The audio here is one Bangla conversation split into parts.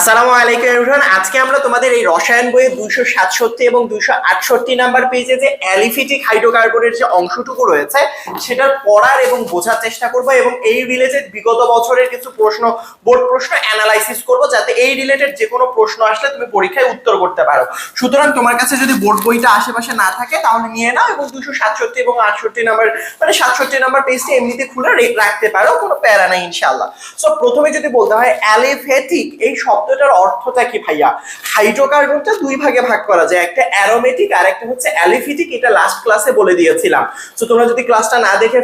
আসসালামু আলাইকুম এভরিওয়ান আজকে আমরা তোমাদের এই রসায়ন বইয়ের দুইশো সাতষট্টি এবং দুইশো আটষট্টি নাম্বার পেজে যে অ্যালিফিটিক হাইড্রোকার্বনের যে অংশটুকু রয়েছে, সেটার পড়ার এবং বোঝার চেষ্টা করব এবং এই রিলেটেড বিগত বছরের কিছু প্রশ্ন বোর্ড প্রশ্ন অ্যানালাইসিস করব যাতে এই রিলেটেড যে কোনো প্রশ্ন আসলে তুমি পরীক্ষায় উত্তর করতে পারো। সুতরাং তোমার কাছে যদি বোর্ড বইটা আশেপাশে না থাকে, তাহলে নিয়ে নাও এবং দুশো সাতষট্টি এবং আটষট্টি নাম্বার মানে সাতষট্টি নাম্বার পেজটি এমনিতে খুলে রাখতে পারো, কোনো প্যারা নাই ইনশাল্লাহ সো প্রথমে যদি বলতে হয় অ্যালিফেটিক এই শব্দটার অর্থটা কি ভাইয়া? হাইড্রোকার্বনটা দুই ভাগে ভাগ করা যায়। একটা অ্যারোমেটিক আর একটা হচ্ছে অ্যালিফিটিক, এটা লাস্ট ক্লাসে বলে দিয়েছিলাম। সো তোমরা যদি ক্লাসটা না দেখে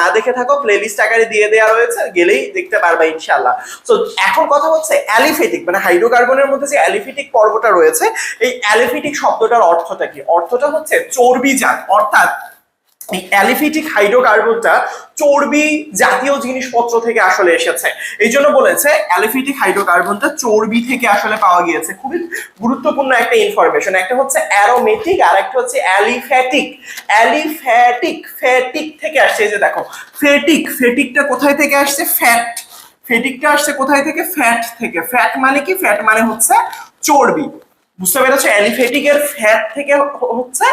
না দেখে থাকো প্লেলিস্ট আকারে দিয়ে দেওয়া রয়েছে, গেলেই দেখতে পারবা ইনশাল্লাহ সো এখন কথা হচ্ছে অ্যালিফেটিক মানে হাইড্রোকার্বনের মধ্যে যে অ্যালিফিটিক পর্বটা রয়েছে, এই অ্যালিফিটিক শব্দটার অর্থটা কি? অর্থটা হচ্ছে চর্বিজাত, অর্থাৎ এই অ্যালিফিটিক হাইড্রোকার্বনটা চর্বি জাতীয় জিনিসপত্র থেকে আসলে এসেছে। এই জন্য বলেছে অ্যালিফিটিক হাইড্রোকার্বনটা চর্বি থেকে আসলে পাওয়া গিয়েছে। খুবই গুরুত্বপূর্ণ একটা ইনফরমেশন একটা হচ্ছে অ্যারোমেটিক আর একটা হচ্ছে অ্যালিফ্যাটিক অ্যালিফ্যাটিক ফ্যাটিক থেকে আসছে। এই যে দেখো ফেটিক ফেটিকটা কোথায় থেকে আসছে? ফ্যাট ফেটিকটা আসছে কোথায় থেকে? ফ্যাট থেকে। ফ্যাট মানে কি? ফ্যাট মানে হচ্ছে চর্বি। বুঝতে পেরেছ? অ্যালিফেটিকের ফ্যাট থেকে হচ্ছে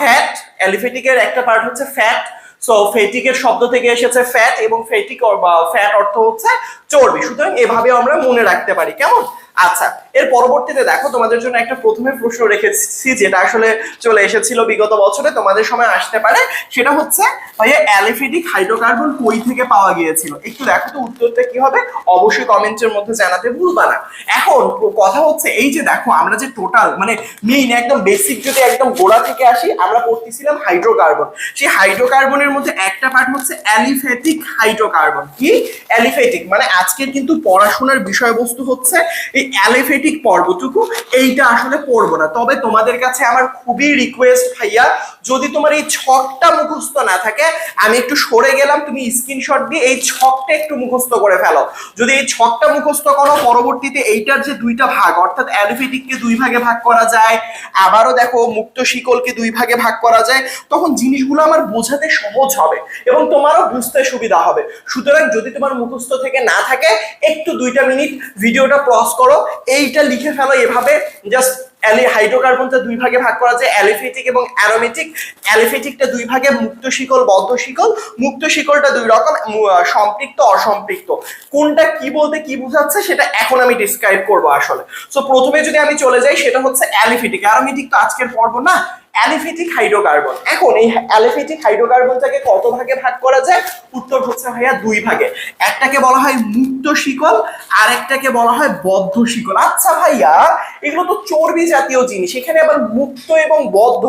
ফ্যাট অ্যালিফেটিকের একটা পার্ট হচ্ছে ফ্যাট সো ফেটিকের শব্দ থেকে এসেছে ফ্যাট এবং ফেটিক ফ্যাট অর্থ হচ্ছে চর্বি। সুতরাং এভাবে আমরা মনে রাখতে পারি। কেমন? আচ্ছা এর পরবর্তীতে দেখো, তোমাদের জন্য একটা প্রথমে প্রশ্ন রেখেছি, যেটা আসলে চলে এসেছিল বিগত বছরে, তোমাদের সময় আসতে পারে। সেটা হচ্ছে, ভাইয়া, অ্যালিফেটিক হাইড্রোকার্বন কই থেকে পাওয়া গিয়েছিল? একটু দেখো তো উত্তরটা কি হবে। অবশ্যই কমেন্টের মধ্যে জানাতে ভুলবা না। এখন কথা হচ্ছে এই যে দেখো, আমরা যে টোটাল মানে মেইন একদম বেসিক যদি একদম গোড়া থেকে আসি, আমরা পড়তেছিলাম হাইড্রোকার্বন। সেই হাইড্রোকার্বনের মধ্যে একটা পার্ট হচ্ছে অ্যালিফেটিক হাইড্রোকার্বন। কি? অ্যালিফেটিক মানে আজকের কিন্তু পড়াশোনার বিষয়বস্তু হচ্ছে, এই অ্যালিফেটিক পর্বটুকু এইটা আসলে পড়ব না। তবে তোমাদের কাছে আমার খুবই রিকোয়েস্ট ভাইয়া, যদি তোমার এই ছকটা মুখস্থ না থাকে, আমি একটু সরে গেলাম, তুমি স্ক্রিনশট দিয়ে এই ছকটা একটু মুখস্থ করে ফেলো। যদি এই ছকটা মুখস্থ করো, পরবর্তীতে এইটার যে দুইটা ভাগ, অর্থাৎ অ্যালিফেটিককে দুই ভাগে ভাগ করা যায়, আবারও দেখো মুক্ত শিকলকে দুই ভাগে ভাগ করা যায়, তখন জিনিসগুলো আমার বোঝাতে সহজ হবে এবং তোমারও বুঝতে সুবিধা হবে। সুতরাং যদি তোমার মুখস্থ থেকে না থাকে, একটু দুইটা মিনিট ভিডিওটা পজ করো এইটা লিখে ফেলো এভাবে জাস্ট অ্যালি হাইড্রোকার্বনটা দুই ভাগে ভাগ করা যায় অ্যালিফেটিক এবং অ্যারোমেটিক অ্যালিফেটিকটা দুই ভাগে, মুক্ত শিকল, বদ্ধ শিকল। মুক্ত শিকলটা দুই রকম সম্পৃক্ত, অসম্পৃক্ত। কোনটা কি বলতে কি বোঝাচ্ছে সেটা এখন আমি ডিসক্রাইব করব আসলে। সো প্রথমে যদি আমি চলে যাই, সেটা হচ্ছে অ্যালিফেটিক অ্যারোমেটিক তো আজকের পর্ব না? Aliphatic hydrocarbon. এখন এই অ্যালিফেটিক হাইড্রোকার্বনটাকে কত ভাগে ভাগ করা যায়? উত্তর হচ্ছে ভাইয়া দুই ভাগে। একটাকে বলা হয় মুক্ত শিকল আর একটাকে বলা হয় বদ্ধ শিকল। আচ্ছা ভাইয়া, এগুলো তো চর্বি জাতীয় জিনিস। এখানে আবার মুক্ত এবং বদ্ধ,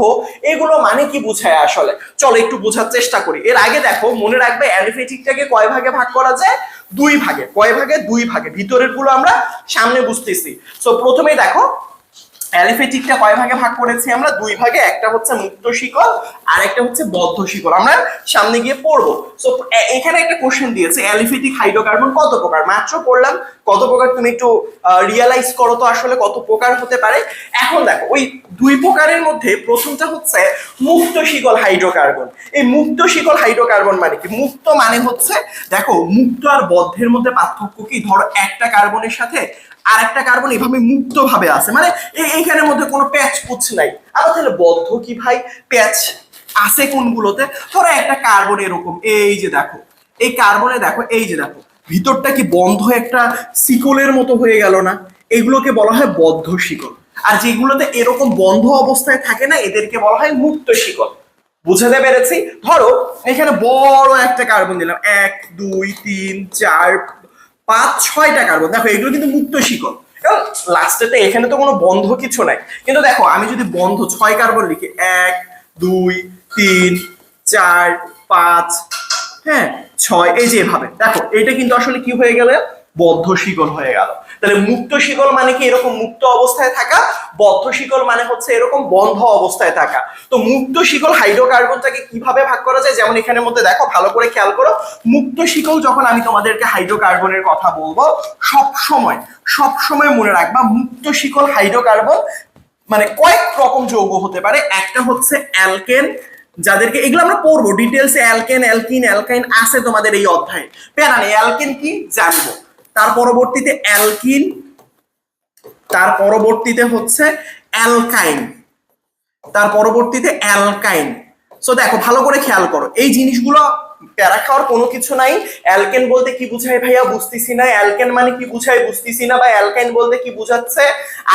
এগুলো মানে কি বোঝায় আসলে? চলো একটু বোঝার চেষ্টা করি। এর আগে দেখো, মনে রাখবে অ্যালিফেটিকটাকে কয় ভাগে ভাগ করা যায়? দুই ভাগে। কয় ভাগে? দুই ভাগে। ভিতরেরগুলো আমরা সামনে বুঝতেছি। সো প্রথমেই দেখো অ্যালিফেটিকটা কয় ভাগে ভাগ করেছি আমরা? দুই ভাগে, একটা হচ্ছে মুক্ত শিকল আর একটা হচ্ছে বদ্ধ শিকল। আমরা সামনে গিয়ে পড়ব। সো এখানে একটা কোশ্চেন দিয়েছে, অ্যালিফেটিক হাইড্রোকার্বন কত প্রকার? মাত্র পড়লাম, কত প্রকার তুমি একটু রিয়ালাইজ করো তো আসলে কত প্রকার হতে পারে। এখন দেখো, ওই দুই প্রকারের মধ্যে প্রথমটা হচ্ছে মুক্ত শিকল হাইড্রোকার্বন। এই মুক্ত শিকল হাইড্রোকার্বন মানে কি? মুক্ত মানে হচ্ছে, দেখো, মুক্ত আর বদ্ধের মধ্যে পার্থক্য কি? ধরো একটা কার্বনের সাথে আর একটা কার্বন এভাবে মুক্ত ভাবে আছে। মানে এইখানের মধ্যে কোনো প্যাচ পুছ নাই। আবার তাহলে বদ্ধ কি ভাই? প্যাচ আছে কোনগুলোতে? ধরো একটা কার্বন এরকম। এই যে দেখো। এই কার্বনে দেখো, এই যে দেখো। ভিতরটা কি বন্ধ একটা শিকলের মতো হয়ে গেল না? এগুলোকে বলা হয় বদ্ধ শিকল। আর যেগুলোতে এরকম বন্ধ অবস্থায় থাকে না, এদেরকে বলা হয় মুক্ত শিকল। বুঝাতে পেরেছি? ধরো, এখানে বড় একটা কার্বন দিলাম। এক, দুই, তিন, চার পাঁচ ছয়টা কার্বন দেখো, এগুলো কিন্তু মুক্ত শিকল এবং লাস্টেতে এখানে তো কোনো বন্ধ কিছু নাই। কিন্তু দেখো, আমি যদি বন্ধ ছয় কার্বন লিখি, এক, দুই, তিন, চার, পাঁচ হ্যাঁ ছয়, এই যে এভাবে। দেখো এটা কিন্তু আসলে কি হয়ে গেল? বদ্ধ শিকল হয়ে গেল। তাহলে মুক্ত শিকল মানে কি? এরকম মুক্ত অবস্থায় থাকা, বদ্ধ শিকল মানে হচ্ছে এরকম বন্ধ অবস্থায় থাকা। তো মুক্ত শিকল হাইড্রোকার্বনটাকে কীভাবে ভাগ করা যায়? যেমন এখানের মধ্যে দেখো, ভালো করে খেয়াল করো। মুক্ত শিকল যখন আমি তোমাদেরকে হাইড্রোকার্বনের কথা বলব সব সময় সব সময় মনে রাখবা, মুক্ত শিকল হাইড্রোকার্বন মানে কয়েক রকম যৌগ হতে পারে। একটা হচ্ছে অ্যালকেন, যাদেরকে এগুলো আমরা পড়ব। ডিটেলসে অ্যালকেন, অ্যালকিন, অ্যালকাইন আছে তোমাদের এই অধ্যায়ে। প্যারা অ্যালকেন কি? জানব। তার পরবর্তীতে অ্যালকিন, তার পরবর্তীতে হচ্ছে অ্যালকাইন, তার পরবর্তীতে অ্যালকাইন। সো দেখো, ভালো করে খেয়াল করো। এই জিনিসগুলো প্যারা খাওয়ার কোনো কিছু নাই। অ্যালকেন বলতে কি বুঝায় ভাইয়া? বুঝতেছি না। অ্যালকেন মানে কি বুঝায় বুঝতেছি না, বা অ্যালকাইন বলতে কি বুঝাচ্ছে?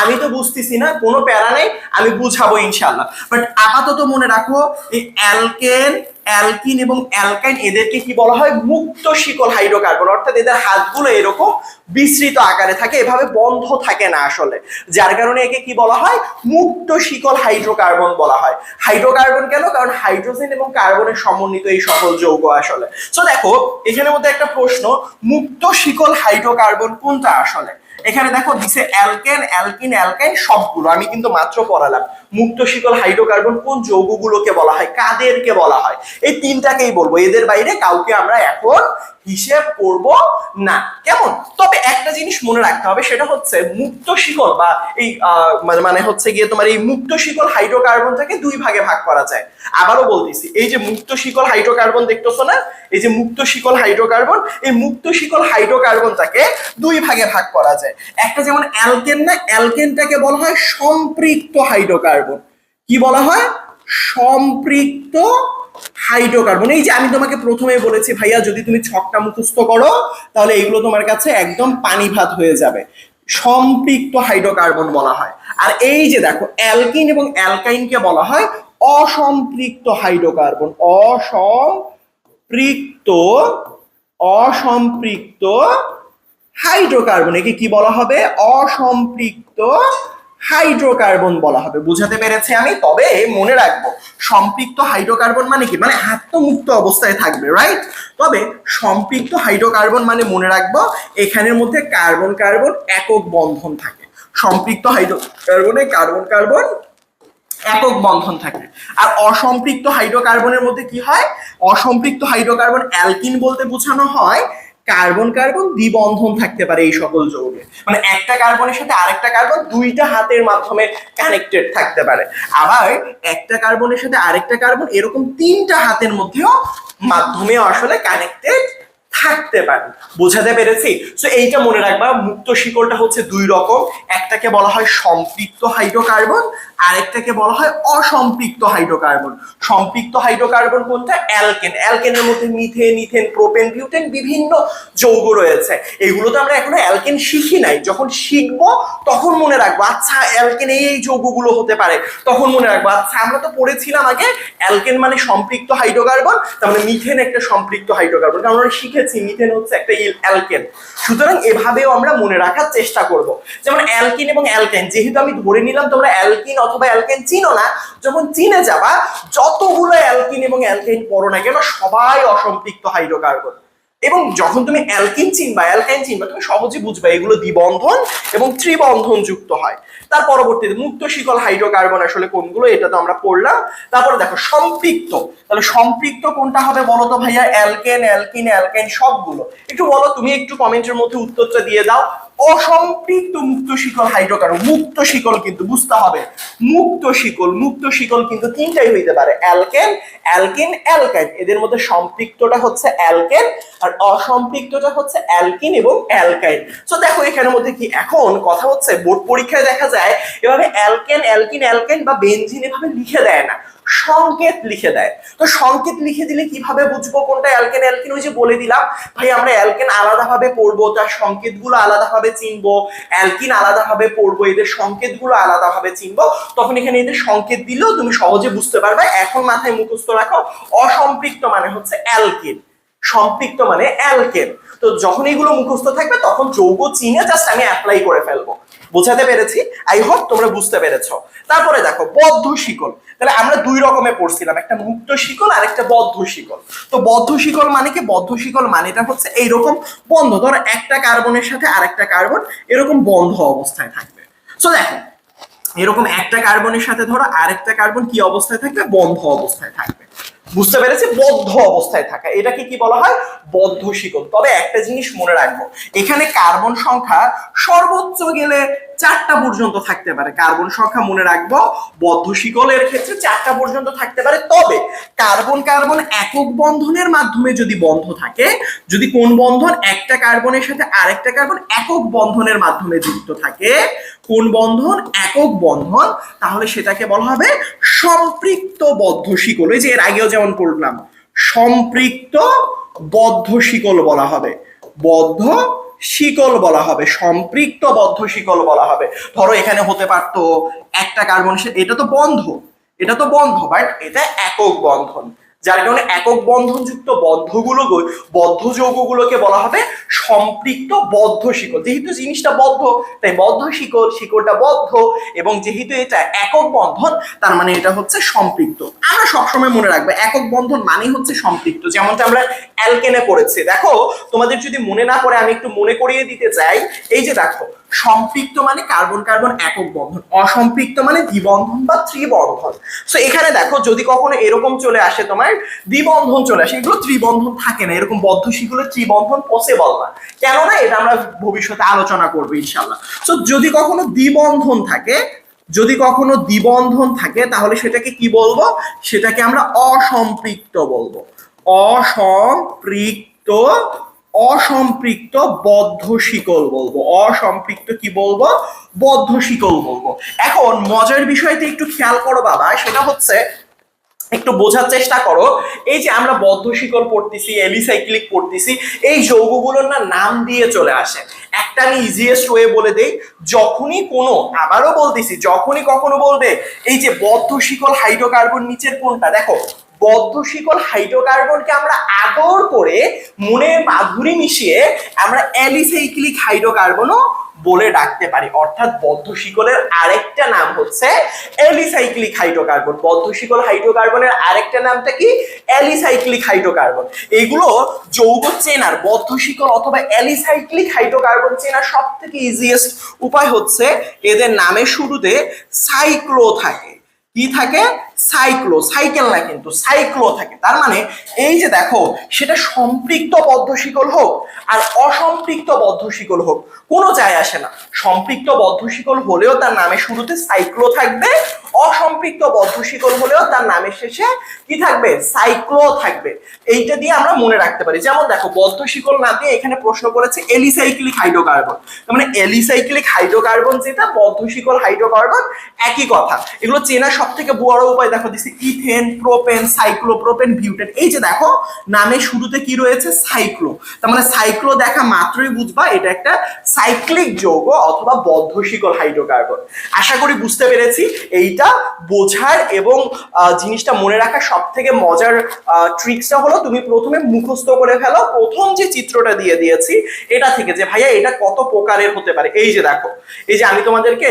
আমি তো বুঝতেছি না, কোনো প্যারা নেই, আমি বুঝাবো ইনশাল্লাহ বাট আপাতত মনে রাখো, এই অ্যালকেন, অ্যালকিন এবং অ্যালকাইন এদেরকে কি বলা হয়? মুক্ত শিকল হাইড্রোকার্বন। অর্থাৎ এদের হাতগুলো এরকম বিস্তৃত আকারে থাকে, এভাবে বন্ধ থাকে না আসলে। যার কারণে একে কি বলা হয়? মুক্ত শিকল হাইড্রোকার্বন বলা হয়। হাইড্রোকার্বন কেন? কারণ হাইড্রোজেন এবং কার্বনের সমন্বিত এই সকল যৌগ আসলে। সো দেখো, এখানের মধ্যে একটা প্রশ্ন, মুক্ত শিকল হাইড্রোকার্বন কোনটা আসলে? এখানে দেখো, দিছে অ্যালকেন, অ্যালকিন, অ্যালকাইন সবগুলো। আমি কিন্তু মাত্র পড়ালাম। মুক্ত শিকল হাইড্রোকার্বন কোন যৌগগুলোকে বলা হয়, কাদেরকে বলা হয়? এই তিনটাকেই বলব, এদের বাইরে কাউকে আমরা এখন হিসেব করব না। কেমন? তবে একটা জিনিস মনে রাখতে হবে, সেটা হচ্ছে মুক্ত শিকল বা এই মানে- মানে হচ্ছে গিয়ে তোমার এই মুক্ত শিকল হাইড্রোকার্বনটাকে দুই ভাগে ভাগ করা যায়। আবারও বলতেছি, এই যে মুক্ত শিকল হাইড্রোকার্বন দেখতেছো না? এই যে মুক্ত শিকল হাইড্রোকার্বন, এই মুক্ত শিকল হাইড্রোকার্বনটাকে দুই ভাগে ভাগ করা যায়। একটা যেমন অ্যালকেন না, অ্যালকেনটাকে বলা হয় সম্পৃক্ত হাইড্রোকার্বন। কি বলা হয়? সম্পৃক্ত হাইড্রোকার্বন এই যে আমি তোমাকে প্রথমে বলেছি, ভাইয়া, যদি তুমি ছকটা মুখস্থ করো, তাহলে এগুলো তোমার কাছে একদম পানি ভাত হয়ে যাবে। সম্পৃক্ত হাইড্রোকার্বন বলা হয়। আর এই যে দেখো, অ্যালকিন এবং অ্যালকাইনকে বলা হয় অসম্পৃক্ত হাইড্রোকার্বন অসম্পৃক্ত অসম্পৃক্ত হাইড্রোকার্বন একে কি বলা হবে? অসম্পৃক্ত হাইড্রোকার্বন বলা হবে। বুঝাতে পেরেছি আমি? তবে মনে রাখব, সম্পৃক্ত হাইড্রোকার্বন মানে কি? মানে আত্মমুক্ত অবস্থায় থাকবে রাইট তবে সম্পৃক্ত হাইড্রোকার্বন মানে মনে রাখব, এখানের মধ্যে কার্বন কার্বন একক বন্ধন থাকে। সম্পৃক্ত হাইড্রোকার্বনে কার্বন কার্বন একক বন্ধন থাকে। আর অসম্পৃক্ত হাইড্রোকার্বনের মধ্যে কি হয়? অসম্পৃক্ত হাইড্রোকার্বন অ্যালকিন বলতে বোঝানো হয়। কার্বন কার্বন দ্বিবন্ধন থাকতে পারে এই সকল যৌগে। মানে একটা কার্বনের সাথে আরেকটা কার্বন দুইটা হাতের মাধ্যমে কানেক্টেড থাকতে পারে। আবার একটা কার্বনের সাথে আরেকটা কার্বন এরকম তিনটা হাতের মধ্যেও মাধ্যমে আসলে কানেক্টেড থাকতে পারে। বোঝাতে পেরেছি? সো এইটা মনে রাখবা, মুক্ত শিকলটা হচ্ছে দুই রকম। একটাকে বলা হয় সম্পৃক্ত হাইড্রোকার্বন, আরেকটাকে বলা হয় অসম্পৃক্ত হাইড্রোকার্বন। সম্পৃক্ত হাইড্রোকার্বন কোনটা? অ্যালকেন। অ্যালকেনের মধ্যে মিথেন, ইথেন, প্রোপেন, বিউটেন বিভিন্ন যৌগ রয়েছে। এগুলো তো আমরা এখনও অ্যালকেন শিখি নাই। যখন শিখব, তখন মনে রাখব আচ্ছা অ্যালকেন এই এই যৌগগুলো হতে পারে। তখন মনে রাখব আচ্ছা আমরা তো পড়েছিলাম আগে, অ্যালকেন মানে সম্পৃক্ত হাইড্রোকার্বন, তার মানে মিথেন একটা সম্পৃক্ত হাইড্রোকার্বন। কারণ আমরা শিখেছি মিথেন হচ্ছে একটা অ্যালকেন। সুতরাং এভাবেও আমরা মনে রাখার চেষ্টা করব। যেমন অ্যালকিন এবং অ্যালকেন, যেহেতু আমি ধরে নিলাম তোমরা অ্যালকিন অথবা অ্যালকেন চিনো না, যখন চিনে যাবা, যতগুলো অ্যালকিন এবং অ্যালকেন পড়ো না কেন, সবাই অসম্পৃক্ত হাইড্রোকার্বন। এবং যখন তুমি অ্যালকিন চিনবা অ্যালকাইন চিনবা তুমি সহজে বুঝবা, এগুলো দ্বিবন্ধন এবং ত্রিবন্ধন যুক্ত হয়। তার পরবর্তীতে মুক্ত শিকল হাইড্রোকার্বন আসলে কোনগুলো, এটা তো আমরা পড়লাম। তারপরে দেখো, সম্পৃক্ত। তাহলে সম্পৃক্ত কোনটা হবে বলো তো ভাইয়া? অ্যালকেন, অ্যালকিন, অ্যালকাইন সবগুলো। একটু বলো, তুমি একটু কমেন্টের মধ্যে উত্তরটা দিয়ে দাও। অসম্পৃক্ত মুক্ত শিকল হাইড্রোকার্বন, মুক্ত শিকল কিন্তু বুঝতে হবে, মুক্ত শিকল মুক্ত শিকল কিন্তু তিনটাই হইতে পারে, অ্যালকেন, অ্যালকিন, অ্যালকাইন। এদের মধ্যে সম্পৃক্তটা হচ্ছে অ্যালকেন আর অসম্পৃক্তটা হচ্ছে অ্যালকিন এবং অ্যালকাইন। সো দেখো এখানের মধ্যে কি এখন কথা হচ্ছে, বোর্ড পরীক্ষায় দেখা যায়, এভাবে অ্যালকেন, অ্যালকিন, অ্যালকাইন বা বেনজিন এভাবে লিখে দেয় না। সংকেত লিখে দেয়। তো সংকেত লিখে দিলে কীভাবে বুঝব কোনটা অ্যালকেন? অ্যালকিন ওই যে বলে দিলাম, ভাই আমরা অ্যালকেন আলাদাভাবে পড়ব তার সংকেতগুলো আলাদাভাবে চিনবো, অ্যালকিন আলাদাভাবে পড়ব, এদের সংকেতগুলো আলাদাভাবে চিনবো, তখন এখানে এদের সংকেত দিলেও তুমি সহজে বুঝতে পারবে। এখন মাথায় মুখস্থ রাখো, অসম্পৃক্ত মানে হচ্ছে অ্যালকিন। সম্পৃক্ত মানে অ্যালকেন। তো যখন এগুলো মুখস্থ থাকবে, তখন যৌগ চিনে জাস্ট আমি অ্যাপ্লাই করে ফেলব। বোঝাতে পেরেছি। আই হোপ তোমরা বুঝতে পেরেছ। তারপরে দেখো, বদ্ধ শিকল। তাহলে আমরা দুই রকমে পড়ছিলাম, একটা মুক্ত শিকল আর একটা বদ্ধ শিকল। তো বদ্ধ শিকল মানে কি? বদ্ধ শিকল মানেটা হচ্ছে এইরকম বন্ধ। ধরো একটা কার্বনের সাথে আরেকটা কার্বন এরকম বন্ধ অবস্থায় থাকবে। সো দেখো, এরকম একটা কার্বনের সাথে ধরো আরেকটা কার্বন কি অবস্থায় থাকবে? বন্ধ অবস্থায় থাকবে। বুঝতে পেরেছি? বদ্ধ অবস্থায় থাকা। এটাকে কি বলা হয়? বদ্ধ শিকল। তবে একটা জিনিস মনে রাখব। এখানে কার্বন সংখ্যা সর্বোচ্চ গেলে চারটা পর্যন্ত থাকতে পারে। কার্বন সংখ্যা মনে রাখব, বদ্ধ শিকলের ক্ষেত্রে চারটা পর্যন্ত থাকতে পারে। তবে কার্বন কার্বন একক বন্ধনের মাধ্যমে যদি বন্ধ থাকে, যদি কোন বন্ধন একটা কার্বনের সাথে আরেকটা কার্বন একক বন্ধনের মাধ্যমে যুক্ত থাকে, কোন বন্ধন একক বন্ধন, তাহলে সেটাকে বলা হবে সম্পৃক্ত বদ্ধ শিকল। এই যে এর আগেও যেমন পড়লাম, সম্পৃক্ত বদ্ধ শিকল বলা হবে। বদ্ধ শিকল বলা হবে সম্পৃক্ত বদ্ধ শিকল বলা হবে। ধরো, এখানে হতে পারত একটা কার্বন এটা তো বন্ধ এটা তো বন্ধ বাট এটা একক বন্ধন। যার কারণে একক বন্ধনযুক্ত বদ্ধগুলো বদ্ধ যৌগগুলোকে বলা হবে সম্পৃক্ত বদ্ধ শিকল যেহেতু জিনিসটা বদ্ধ, তাই বদ্ধ শিকল শিকড়টা বদ্ধ এবং যেহেতু এটা একক বন্ধন, তার মানে এটা হচ্ছে সম্পৃক্ত। আমরা সবসময় মনে রাখব, একক বন্ধন মানে হচ্ছে সম্পৃক্ত। যেমনটা আমরা অ্যালকেনে পড়েছি। দেখো, তোমাদের যদি মনে না পড়ে, আমি একটু মনে করিয়ে দিতে চাই। এই যে দেখো সম্পৃক্ত মানে কার্বন কার্বন একক বন্ধন, অসম্পৃক্ত মানে দ্বিবন্ধন বা ত্রিবন্ধন। সো এখানে দেখো, যদি কখনো এরকম চলে আসে তোমার, দ্বিবন্ধন চলে আসে, এগুলো ত্রিবন্ধন থাকে না, এরকম বদ্ধ শিগুলো ত্রিবন্ধন পসিবল না। কেননা, এটা আমরা ভবিষ্যতে আলোচনা করব ইনশাল্লাহ সো যদি কখনো দ্বিবন্ধন থাকে, যদি কখনো দ্বিবন্ধন থাকে, তাহলে সেটাকে কি বলব? সেটাকে আমরা অসম্পৃক্ত বলব। অসম্পৃক্ত অসম্পৃক্ত বদ্ধ শিকল বলব। অসম্পৃক্ত কি বলব? বদ্ধ শিকল বলব। এখন মজার বিষয়টা একটু খেয়াল করো বাবা, সেটা হচ্ছে একটু বোঝার চেষ্টা করো। এই যে আমরা বদ্ধ শিকল পড়তেছি, এলিসাইক্লিক পড়তেছি, এই যৌগগুলোর না নাম দিয়ে চলে আসে। একটা আমি ইজিয়েস্ট ওয়ে বলে দেই, যখনই কোনো, আবারও বলতেছি, যখনই কখনো বলবে, এই যে বদ্ধ শিকল হাইড্রোকার্বন নিচের কোনটা, দেখো বদ্ধ শিকল হাইড্রোকার্বনকে আমরা আদর করে মনে মাধুরী মিশিয়ে আমরা অ্যালিসাইক্লিক হাইড্রোকার্বনও বলে ডাকতে পারি। অর্থাৎ বদ্ধ শিকলের আরেকটা নাম হচ্ছে অ্যালিসাইক্লিক হাইড্রোকার্বন। বদ্ধ শিকল হাইড্রোকার্বনের আরেকটা নামটা কি? Alicyclic hydrocarbon. এগুলো যৌগ চেনার, বদ্ধ শিকল অথবা অ্যালিসাইক্লিক হাইড্রোকার্বন চেনার সব থেকে ইজিয়েস্ট উপায় হচ্ছে এদের নামের শুরুতে সাইক্লো থাকে কি থাকে? সাইক্লো, সাইকেল না কিন্তু, সাইক্লো থাকে। তার মানে এই যে দেখো, সেটা সম্পৃক্ত বদ্ধ শিকল হোক আর অসম্পৃক্ত বদ্ধ শিকল হোক, কোনো যায় আসে না। সম্পৃক্ত বদ্ধ শিকল হলেও তার নামে শুরুতে সাইক্লো থাকবে, অসম্পৃক্ত বদ্ধ শিকল হলেও তার নামের শেষে কি থাকবে? সাইক্লো থাকবে। এইটা দিয়ে আমরা মনে রাখতে পারি। যেমন দেখো, বদ্ধ শিকল না দিয়ে এখানে প্রশ্ন করেছে এলিসাইক্লিক হাইড্রোকার্বন। মানে এলিসাইক্লিক হাইড্রোকার্বন যেটা, বদ্ধ শিকল হাইড্রোকার্বন, একই কথা। এগুলো চেনা সব থেকে বড় উপায় দেখো দিচ্ছি ইথেন, প্রোপেন, সাইক্লোপ্রোপেন, বিউটেন। এই যে দেখো, নামে শুরুতে কি রয়েছে? সাইক্লো। তার মানে সাইক্লো দেখা মাত্রই বুঝবা, এটা একটা সাইক্লিক যৌগ অথবা বদ্ধ শিকল হাইড্রোকার্বন। আশা করি বুঝতে পেরেছি, এইটা বোঝার এবং জিনিসটা মনে রাখার সব থেকে মজার ট্রিক্সটা হলো তুমি প্রথমে মুখস্থ করে ফেলো। প্রথম যে চিত্রটা দিয়ে দিয়েছি, এটা থেকে যে, ভাইয়া, এটা কত প্রকারের হতে পারে? এই যে দেখো, এই যে আমি তোমাদেরকে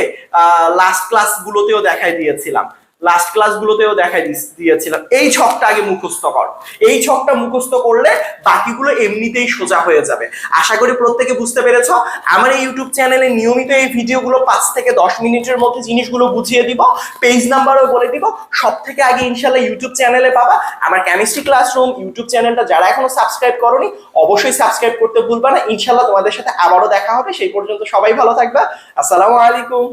লাস্ট ক্লাসগুলোতেও দেখাই দিয়েছিলাম। লাস্ট ক্লাসগুলোতেও দেখাই দিয়েছিলাম। এই ছকটা আগে মুখস্থ কর। এই ছকটা মুখস্থ করলে বাকিগুলো এমনিতেই সোজা হয়ে যাবে। আশা করি প্রত্যেকে বুঝতে পেরেছ। আমার এই ইউটিউব চ্যানেলে নিয়মিত এই ভিডিওগুলো পাঁচ থেকে দশ মিনিটের মধ্যে জিনিসগুলো বুঝিয়ে দিব পেজ নাম্বারও বলে দিব। সব থেকে আগে ইনশাল্লাহ ইউটিউব চ্যানেলে পাবা। আমার কেমিস্ট্রি ক্লাসরুম ইউটিউব চ্যানেলটা যারা এখনও সাবস্ক্রাইব করনি, অবশ্যই সাবস্ক্রাইব করতে ভুলবা না। ইনশাল্লাহ তোমাদের সাথে আবারও দেখা হবে। সেই পর্যন্ত সবাই ভালো থাকবা। আসসালামু আলাইকুম।